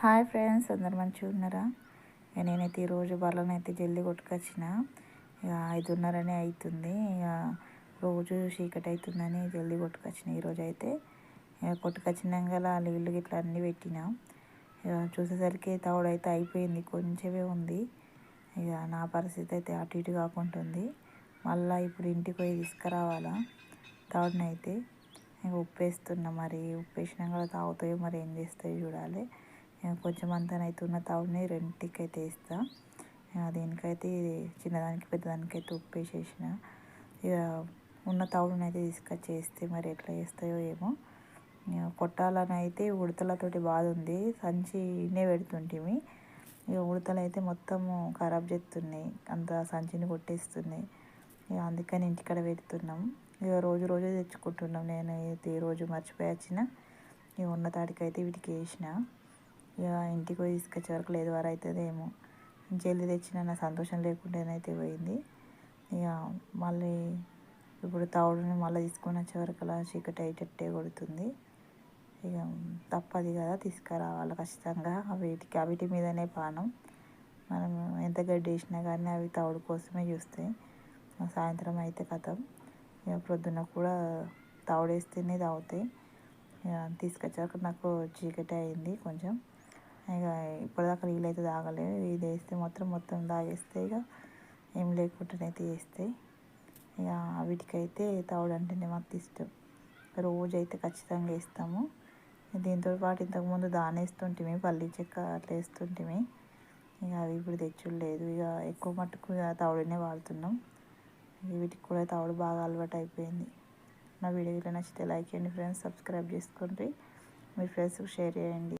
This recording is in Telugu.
హాయ్ ఫ్రెండ్స్ అందరు మంచిగా ఉన్నారా? ఇక నేనైతే ఈరోజు బర్లను అయితే జల్దీ కొట్టుకొచ్చిన. ఇక ఐదున్నరనే అవుతుంది ఇక రోజు చీకటి అవుతుందని జల్దీ కొట్టుకొచ్చిన ఈరోజు అయితే. ఇక కొట్టుకొచ్చినాక నీళ్ళు గిట్లా అన్నీ పెట్టిన. ఇక చూసేసరికి తవుడైతే అయితే అయిపోయింది కొంచెమే ఉంది. ఇక నా పరిస్థితి అయితే అటు ఇటు కాకుంటుంది మళ్ళీ ఇప్పుడు ఇంటికి పోయి తీసుకురావాలా తవుడినైతే ఇక ఉప్పు వేస్తున్నా మరి ఉప్పు వేసినాక తాగుతాయో మరి ఏం చేస్తాయో చూడాలి. కొంచెం అంతనైతే ఉన్న తావుని రెండింటికి అయితే వేస్తా దీనికైతే చిన్నదానికి పెద్దదానికైతే ఉప్పు వేసేసిన ఇక ఉన్న తావులను అయితే తీసుకొచ్చి వేస్తే మరి ఎట్లా చేస్తాయో ఏమో. కొట్టాలని అయితే ఉడతలతోటి బాధ ఉంది సంచినే పెడుతుంటిమి. ఇక ఉడతలు అయితే మొత్తము ఖరాబ్ చేస్తున్నాయి అంత సంచిని కొట్టేస్తున్నాయి ఇక అందుకని ఇంటికాడ పెడుతున్నాం. ఇక రోజు రోజు తెచ్చుకుంటున్నాం. నేను అయితే రోజు మర్చిపోయి వచ్చిన. ఇక ఉన్న తాడికి అయితే వీటికి వేసిన. ఇక ఇంటికి పోయి తీసుకొచ్చే వరకు లేదు వారు అవుతుందేమో జల్దీ తెచ్చిన నా సంతోషం లేకుండానైతే పోయింది. ఇక మళ్ళీ ఇప్పుడు తవుడుని మళ్ళీ తీసుకొని వచ్చే వరకు అలా చీకటి అయ్యేటట్టే కొడుతుంది. ఇక తప్పది కదా తీసుకురావాలి ఖచ్చితంగా. వీటికి వీటి మీదనే పానం. మనం ఎంత గడ్డి వేసినా కానీ అవి తవుడు కోసమే చూస్తాయి సాయంత్రం అయితే కథం. ఇక ప్రొద్దున కూడా తవుడేస్తేనే తాగుతాయి. ఇక తీసుకొచ్చాక నాకు చీకటి అయింది కొంచెం. ఇక ఇప్పటిదాకా నీళ్ళు అయితే తాగలేదు. ఇది వేస్తే మాత్రం మొత్తం తాగేస్తే ఇక ఏం లేకుండానైతే వేస్తాయి ఇక వీటికైతే తవుడు అంటేనే మాకు ఇష్టం. రోజు అయితే ఖచ్చితంగా వేస్తాము. దీంతో పాటు ఇంతకుముందు దానేస్తుంటిమి పల్లి చెక్క అట్లా వేస్తుంటిమి. ఇక అవి ఇప్పుడు తెచ్చులేదు ఇక ఎక్కువ మట్టుకు ఇక తవుడునే వాడుతున్నాం. వీటికి కూడా తవుడు బాగా అలవాటు అయిపోయింది. నా వీడియోలో నచ్చితే లైక్ చేయండి ఫ్రెండ్స్. సబ్స్క్రైబ్ చేసుకోండి. మీ ఫ్రెండ్స్కి షేర్ చేయండి.